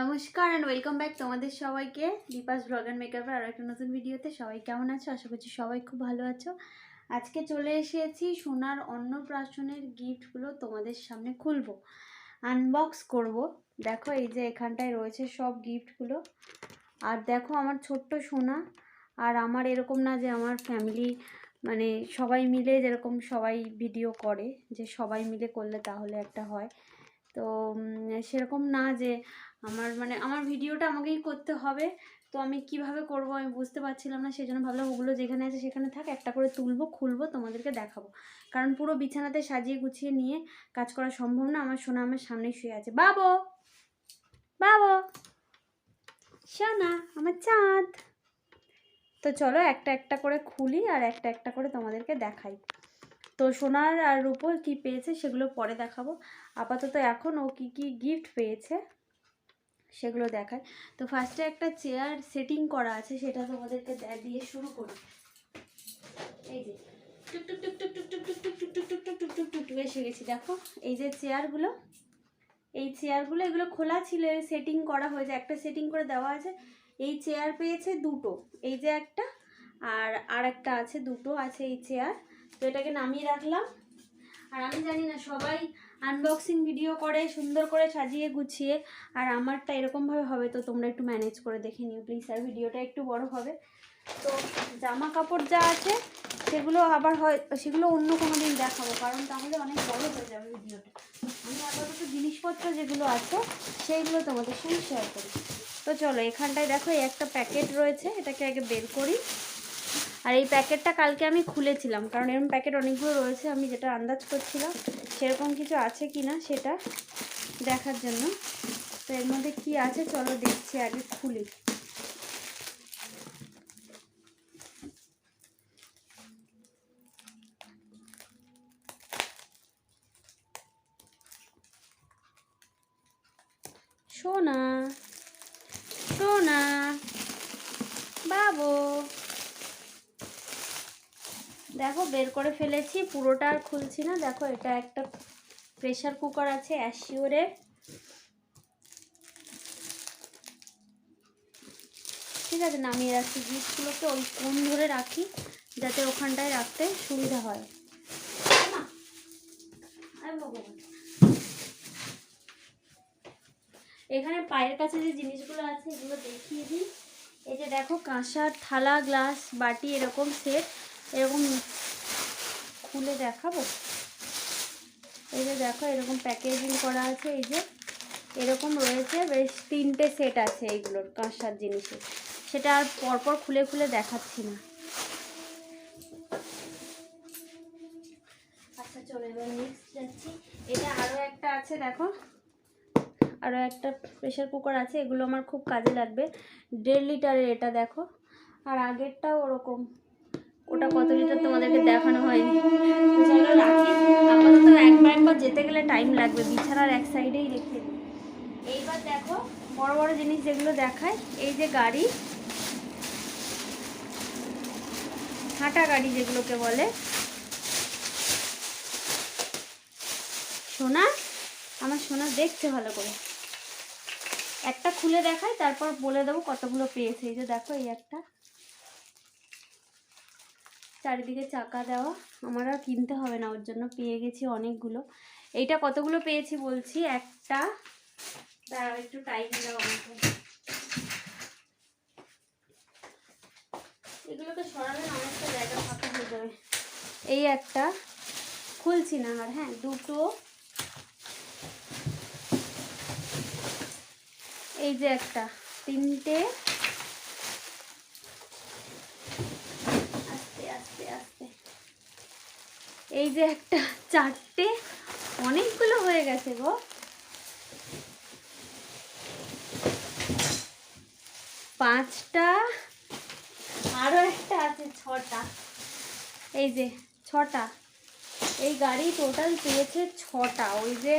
নমস্কার and welcome back তোমাদের সবাইকে দীপাস ব্লগ অ্যান্ড মেকআপের আরও একটা নতুন ভিডিওতে সবাই কেমন আছো? আশা করছি সবাই খুব ভালো আছো। আজকে চলে এসেছি সোনার অন্নপ্রাশনের গিফটগুলো তোমাদের সামনে খুলবো। আনবক্স করব। দেখো এই যে এখানটায় রয়েছে সব গিফটগুলো আর দেখো আমার ছোট্ট সোনা। আর আমার এরকম না যে আমার ফ্যামিলি মানে সবাই মিলে যেরকম সবাই ভিডিও করে, যে সবাই মিলে করলে তাহলে একটা হয়। তো সেরকম না যে আমার মানে আমার ভিডিওটা আমাকেই করতে হবে। তো আমি কীভাবে করব আমি বুঝতে পারছিলাম না সেই জন্য ভাবলাম ওগুলো যেখানে আছে সেখানে থাক, একটা করে তুলবো, খুলবো, তোমাদেরকে দেখাবো। কারণ পুরো বিছানাতে সাজিয়ে গুছিয়ে নিয়ে কাজ করা সম্ভব না, আমার সোনা আমার সামনেই শুয়ে আছে। বাবু! বাবু! সোনা, আমার চাঁদ! তো চলো একটা একটা করে খুলি আর একটা একটা করে তোমাদেরকে দেখাই। তো সোনার আর রূপো কি পেয়েছে সেগুলো পরে দেখাবো আপাতত এখন ও কী কী গিফট পেয়েছে সেগুলো দেখায় তো ফার্স্টে একটা চেয়ার সেটিং করা আছে সেটা তোমাদেরকে দিয়ে শুরু করি এই যে এসে গেছি দেখো এই যে চেয়ারগুলো এই চেয়ারগুলো এগুলো খোলা ছিল সেটিং করা হয়েছে একটা সেটিং করে দেওয়া আছে এই চেয়ার পেয়েছে দুটো এই যে একটা আর আর একটা আছে দুটো আছে এই চেয়ার তো এটাকে নামিয়ে রাখলাম। আর আমি জানি না, সবাই আনবক্সিং ভিডিও করে, সুন্দর করে সাজিয়ে গুছিয়ে, আর আমারটা এরকমভাবে হবে, তো তোমরা একটু ম্যানেজ করে দেখে নিও। প্লিজ আর ভিডিওটা একটু বড় হবে। তো জামা কাপড় যা আছে, সেগুলো আবার হয়, সেগুলো অন্য কোনো দিন দেখাবো, কারণ তাহলে অনেক বড় হয়ে যাবে ভিডিওটা। আমি আপাতত জিনিসপত্র যেগুলো আছে, সেইগুলো তোমাদের সঙ্গে শেয়ার করি। তো চলো, এখানটায় দেখো একটা প্যাকেট রয়েছে, এটাকে আগে বের করি। আর এই প্যাকেটটা কালকে আমি খুলেছিলাম, কারণ এরকম প্যাকেট অনেকগুলো রয়েছে, আমি যেটা আন্দাজ করছিলাম সেরকম কিছু আছে কি না সেটা দেখার জন্য। তো এর মধ্যে কি আছে চলো দেখছি, আগে খুলি। সোনা সোনা, বাবু। দেখো, বের করে ফেলেছি, পুরোটা আর খুলছি না। দেখো, এটা একটা প্রেশার কুকার আছে অ্যাসিওরের ঠিক আছে, নামিয়ে রাখছি জিনিসগুলোকে, ওই কোন ধরে রাখি, যাতে ওখানটায় রাখতে সুবিধা হয়। এখানে পায়ের কাছে যে জিনিসগুলো আছে, এগুলো দেখিয়ে দিই। এই যে দেখো, কাঁসার থালা, গ্লাস, বাটি, এরকম সেট এরকম খুলে দেখাবো? এই যে দেখো, এরকম প্যাকেজিং করা আছে, এই যে। এরকম রয়েছে, বেশ তিনটে সেট আছে এইগুলোর কাঁসার জিনিসের। সেটা আর পরপর খুলে খুলে দেখাচ্ছি না। আচ্ছা চলো এবার যাচ্ছি। এটা আরও একটা আছে, দেখো। আরও একটা প্রেশার কুকার আছে, এগুলো আমার খুব কাজে লাগবে। দেড় লিটারের এটা, দেখো। আর আগেরটাও ওরকম। ওটা কত লিটার তোমাদেরকে দেখানো হয়নি। চলো রাখি। আপাতত একবার একবার যেতে গেলে টাইম লাগবে। বিছানার এক সাইডেই রেখে এইবার দেখো, বড় বড় জিনিস যেগুলো দেখায়, এই যে গাড়ি। হাঁটা গাড়ি যেগুলোকে বলে। সোনা, আমার সোনা দেখছে ভালো করে। একটা খুলে দেখাই তারপর বলে দেবো কতগুলো পেয়েছে। এই যে দেখো, এই একটা। চারিদিকে চাকা দেওয়া। আমার আর কিনতে হবে না, ওর জন্য পেয়ে গেছি অনেকগুলো। এইটা কতগুলো পেয়েছি বলছি? একটা। দাঁড়াও, একটু টাইম দাও আমাকে। জায়গা এই একটা। খুলছি না আর হ্যাঁ দুটো। এই যে একটা। তিনটে। এই যে একটা চারটে অনেকগুলো হয়ে গেছে গো। পাঁচটা আরও একটা আছে, ছটা। এই যে ছটা। এই গাড়ি টোটাল পেয়েছে ছটা। ওই যে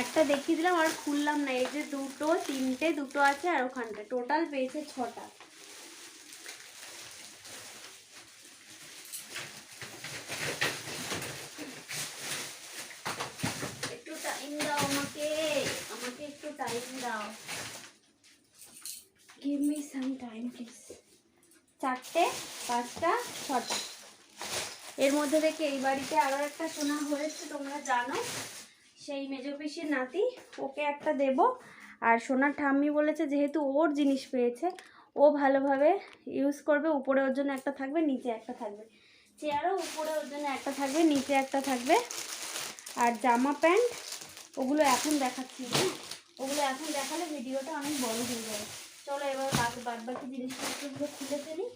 একটা দেখিয়ে দিলাম, আর খুললাম না। এই যে দুটো, তিনটে, দুটো আছে আর ওখানটা টোটাল পেয়েছে ছটা। একটু টাইম দাও। Give me some time please চারটে, পাঁচটা, ছটা। এর মধ্যে থেকে এই বাড়িতে আরও একটা সোনা হয়েছে, তোমরা জানো। সেই মেজো পিসির নাতি, ওকে একটা দেব। আর সোনার ঠাম্মি বলেছে, যেহেতু ওর জিনিস পেয়েছে, ও ভালোভাবে ইউজ করবে। উপরে ওর জন্য একটা থাকবে, নিচে একটা থাকবে। চেয়ারও উপরে ওর জন্য একটা থাকবে, নিচে একটা থাকবে। আর জামা প্যান্ট, ওগুলো এখন দেখাচ্ছি না ওগুলো এখন দেখালে ভিডিওটা অনেক বড় হয়ে যাবে। চলো এবার বাদ বাকি জিনিসপত্রগুলো খুলে ফেলি।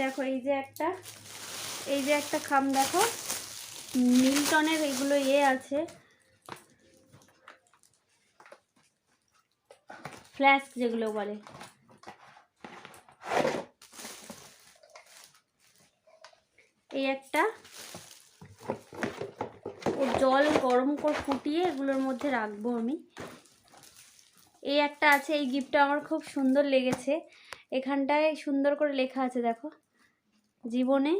দেখো, এই যে একটা, এই যে একটা খাম দেখো, মিল্টনের এগুলো ইয়ে আছে। ফ্ল্যাস্ক যেগুলো বলে। এই একটা। ও জল গরম করে, ফুটিয়ে এগুলোর মধ্যে রাখব আমি। এই একটা আছে, এই গিফটটা আমার খুব সুন্দর লেগেছে। এখানটায় সুন্দর করে লেখা আছে, দেখো। জীবনে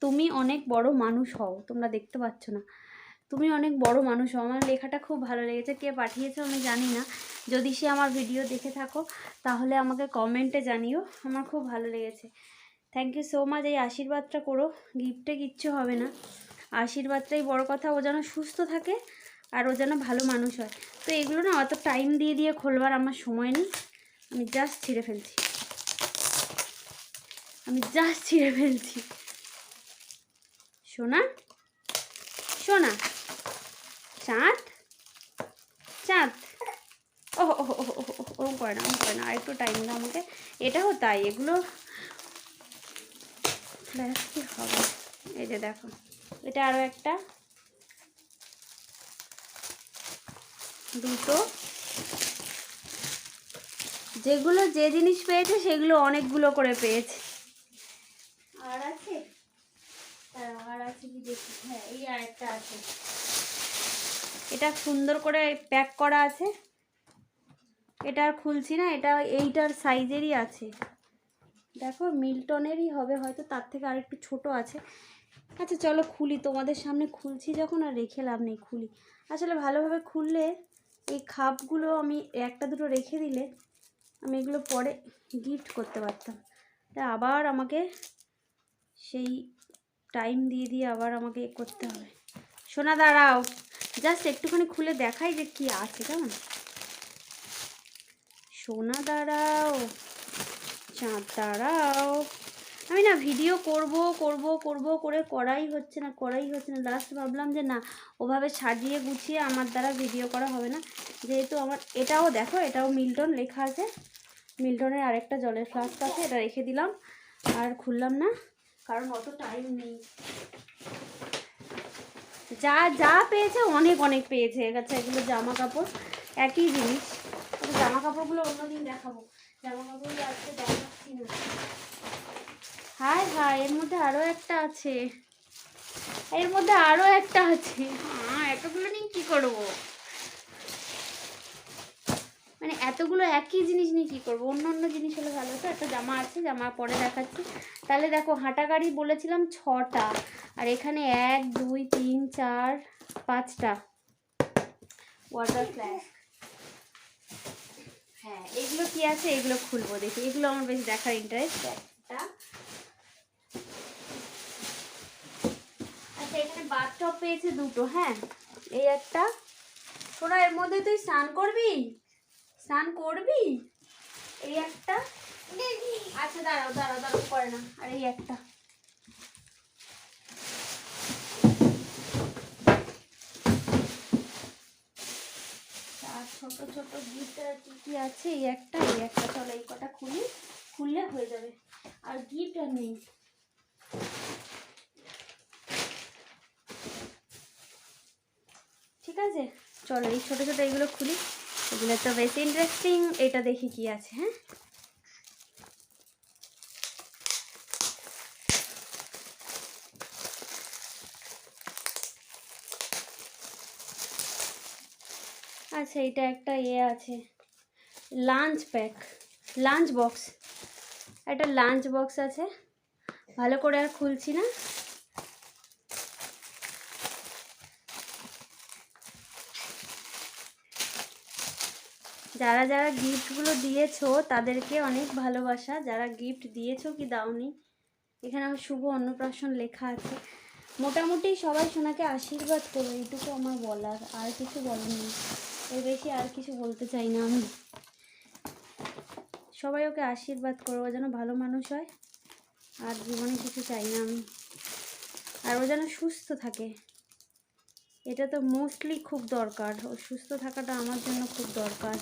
তুমি অনেক বড় মানুষ হও, তোমরা দেখতে পাচ্ছ না। তুমি অনেক বড় মানুষ হও। আমার লেখাটা খুব ভালো লেগেছে। কে পাঠিয়েছে আমি জানি না। যদি সে আমার ভিডিও দেখে থাকো, তাহলে আমাকে কমেন্টে জানিও। আমার খুব ভালো লেগেছে। থ্যাংক ইউ সো মাচ এই আশীর্বাদটা করো। গিফটে কিচ্ছু হবে না। আশীর্বাদটাই বড় কথা। ও যেন সুস্থ থাকে আর ও যেন ভালো মানুষ হয়। তো এগুলো না অত টাইম দিয়ে দিয়ে খোলবার আমার সময় নেই। আমি জাস্ট ছিঁড়ে ফেলছি। আমি জাস্ট ছিঁড়ে ফেলছি। সোনা? সোনা? চাঁদ? চাঁদ? ও ও ও, ও, ও, ও, ওরম করে না ওরম করে না। আর একটু টাইম দাও আমাকে। এটাও তাই। এগুলো ব্যাস কি হবে? এই যে দেখো, এটা আরও একটা। দুটো। যেগুলো যে জিনিস পেয়েছে, সেগুলো অনেকগুলো করে পেয়েছে। আর আছে? আর আছে হ্যাঁ এই আর একটা আছে। এটা সুন্দর করে প্যাক করা আছে। এটা আর খুলছি না, এটা এইটার সাইজেরই আছে। দেখো মিল্টনেরই হবে, হয়তো তার থেকে আর একটু ছোট আছে। আচ্ছা চলো খুলি, তোমাদের সামনে খুলছি যখন, আর রেখে লাভ নেই, খুলি। আসলে ভালোভাবে খুললে এই খাপগুলো আমি একটা দুটো রেখে দিলে আমি এগুলো পরে গিফট করতে পারতাম। তা আবার আমাকে সেই টাইম দিয়ে দিয়ে আবার আমাকে করতে হবে। সোনা, দাঁড়াও জাস্ট একটুখানি খুলে দেখাই যে কি আছে, কেমন? সোনা, দাঁড়াও। চাঁদ দাঁড়াও। আমি না ভিডিও করব করব করব করে করাই হচ্ছে না, করাই হচ্ছে না। লাস্ট ভাবলাম যে না, ওভাবে সাজিয়ে গুছিয়ে আমার দ্বারা ভিডিও করা হবে না। যেহেতু আমার, এটাও দেখো, এটাও মিল্টন লেখা আছে। মিল্টনের আরেকটা জলের ফ্লাস্ক আছে, এটা রেখে দিলাম। আর খুললাম না, কারণ অত টাইম নেই। যা যা পেয়েছে, অনেক অনেক পেয়েছে। আচ্ছা এগুলো জামা কাপড়, একই জিনিস। জামা কাপড়গুলো অন্যদিন দেখাবো। হায় হায় এর মধ্যে আরও একটা আছে। এর মধ্যে আরও একটা আছে। হ্যাঁ এতগুলো নিয়ে কী করব? মানে এতগুলো একই জিনিস নিয়ে কী করব? অন্য অন্য জিনিস হলে ভালো হতো। একটা জামা আছে জামা পরে দেখাচ্ছি। তাহলে দেখো হাঁটা গাড়ি বলেছিলাম ছটা। আর এখানে এক দুই তিন চার পাঁচটা। ওয়াটার ফ্ল্যাশ কি আছে এগুলো খুলবো দেখি। এগুলো আমার বেশ দেখার ইন্টারেস্ট একটা। আচ্ছা এখানে পেয়েছে দুটো হ্যাঁ? এই একটা। এর মধ্যে তুই স্নান করবি? স্নান করবি? এই একটা? আচ্ছা দাঁড়াও দাঁড়াও দাঁড়াও, করে না আর এই একটা আর ছোট ছোট গিফট কি কি আছে, এই একটা এই একটা, চলো এই কটা খুলি, খুললে হয়ে যাবে। আর গিফট আর নেই। ঠিক আছে? চলো এই ছোটো ছোটো এইগুলো খুলি। এগুলো তো বেশ ইন্টারেস্টিং এটা দেখি কি আছে হ্যাঁ? আচ্ছা এটা একটা এ আছে। লাঞ্চ প্যাক লাঞ্চ বক্স একটা লাঞ্চ বক্স আছে। ভালো করে আর খুলছি না। যারা যারা গিফটগুলো দিয়েছ, তাদেরকে অনেক ভালোবাসা। যারা গিফট দিয়েছ কি দাওনি? এখানে আমার শুভ অন্নপ্রাশন লেখা আছে। মোটামুটি সবাই সোনাকে আশীর্বাদ করো, এইটুকু আমার বলার। আর কিছু বলার নেই। এর বেশি আর কিছু বলতে চাই না আমি। সবাই ওকে আশীর্বাদ করো, ও যেন ভালো মানুষ হয়। আর জীবনে কিছু চাই না আমি। আর ও যেন সুস্থ থাকে। এটা তো মোস্টলি খুব দরকার। ও সুস্থ থাকাটা আমার জন্য খুব দরকার।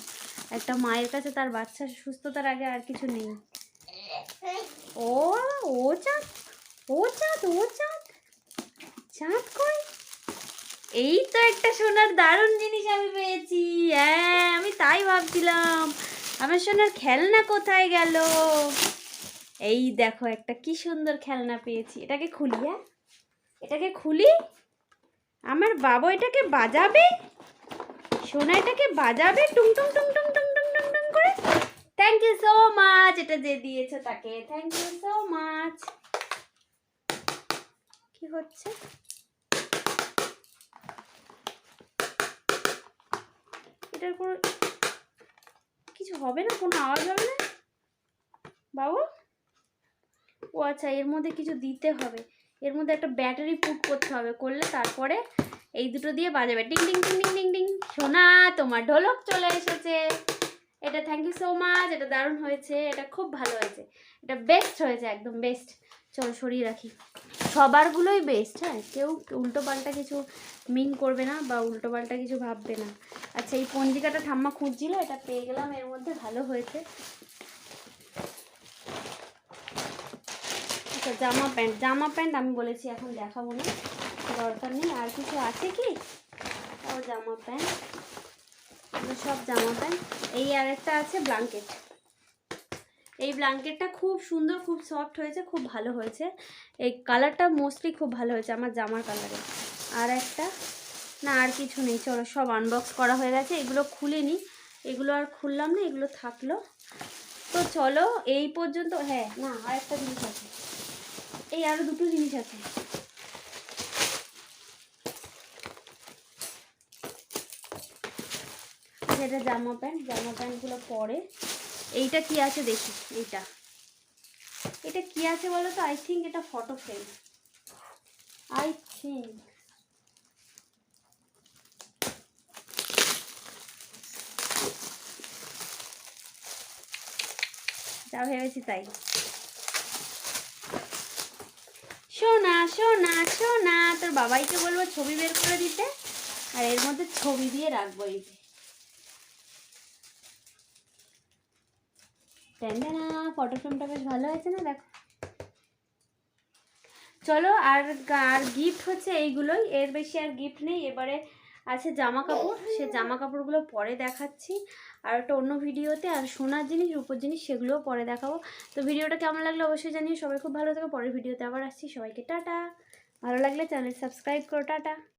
একটা মায়ের কাছে তার বাচ্চা সুস্থতার আগে আর কিছু নেই। ও ও চাঁদ ও চাঁদ ও চাঁদ। চাঁদ কই? এই তো একটা সোনার দারুণ জিনিস আমি পেয়েছি। হ্যাঁ আমি তাই ভাবছিলাম। আমার সোনার খেলনা কোথায় গেল? এই দেখো, একটা কি সুন্দর খেলনা পেয়েছি। এটাকে খুলি হ্যাঁ? এটাকে খুলি? আমার বাবা এটাকে বাজাবে? সোনা এটাকে বাজাবে? টুং টুং টুং টুং টুং টুং টুং টুং করে? থ্যাংক ইউ সো মাচ এটা যে দিয়েছ তাকে। থ্যাংক ইউ সো মাচ কি হচ্ছে? এটার কোনো কিছু হবে না? কোনো আওয়াজ হবে না? বাবু? ও আচ্ছা এর মধ্যে কিছু দিতে হবে। এর মধ্যে একটা ব্যাটারি পুট করতে হবে। করলে তারপরে এই দুটো দিয়ে বাজাবে। টিং টিং টিং টিং টিং টিং সোনা, তোমার ঢোলক চলে এসেছে। এটা থ্যাংক ইউ সো মাচ এটা দারুণ হয়েছে। এটা খুব ভালো হয়েছে। এটা বেস্ট হয়েছে, একদম বেস্ট চলো সরিয়ে রাখি। সবারগুলোই বেস্ট হ্যাঁ? কেউ উল্টো পাল্টা কিছু মিন করবে না বা উল্টো পাল্টা কিছু ভাববে না। আচ্ছা এই পঞ্জিকাটা ঠাম্মা খুঁজছিল, এটা পেয়ে গেলাম, এর মধ্যে ভালো হয়েছে। আচ্ছা জামা প্যান্ট জামা প্যান্ট আমি বলেছি, এখন দেখাবো না, দরকার নেই। আর কিছু আছে কি? ও জামা প্যান্ট। সব জামা প্যান্ট। এই আর একটা আছে ব্ল্যাঙ্কেট এই ব্ল্যাঙ্কেটটা খুব সুন্দর, খুব সফট হয়েছে, খুব ভালো হয়েছে। এই কালারটা মোস্টলি খুব ভালো হয়েছে আমার জামার কালারে। আর একটা, না আর কিছু নেই, চলো সব আনবক্স করা হয়ে গেছে। এগুলো খুলে খুলিনি এগুলো আর খুললাম না, এগুলো থাকল। তো চলো, এই পর্যন্ত হ্যাঁ না আর একটা জিনিস আছে। এই আরও দুটো জিনিস আছে। যেটা জামা প্যান্ট, জামা প্যান্টগুলো পরে এইটা কি আছে দেখি, এইটা। এটা কি আছে বলো তো আই থিঙ্ক এটা ফটো ফ্রেম আই থিঙ্ক যা ভেবেছি তাই। শোনা শোনা শোনা তোর বাবাইকে বলব ছবি বের করে দিতে, আর এর মধ্যে ছবি দিয়ে রাখব এই যে ট্যান্ডানা ফটো ফ্রেমটা বেশ ভালো হয়েছে না, দেখো। চলো, আর আর গিফট হচ্ছে এইগুলোই। এর বেশি আর গিফট নেই। এবারে আছে জামা কাপড় সে জামা কাপড়গুলো পরে দেখাচ্ছি। আর একটা অন্য ভিডিওতে আর সোনার জিনিস, রূপোর জিনিস, সেগুলোও পরে দেখাবো। তো ভিডিওটা কেমন লাগল অবশ্যই জানিয়ে সবাই খুব ভালো থাকে। পরের ভিডিওতে আবার আসছি। সবাইকে টাটা। ভালো লাগলে চ্যানেল সাবস্ক্রাইব করো। টাটা।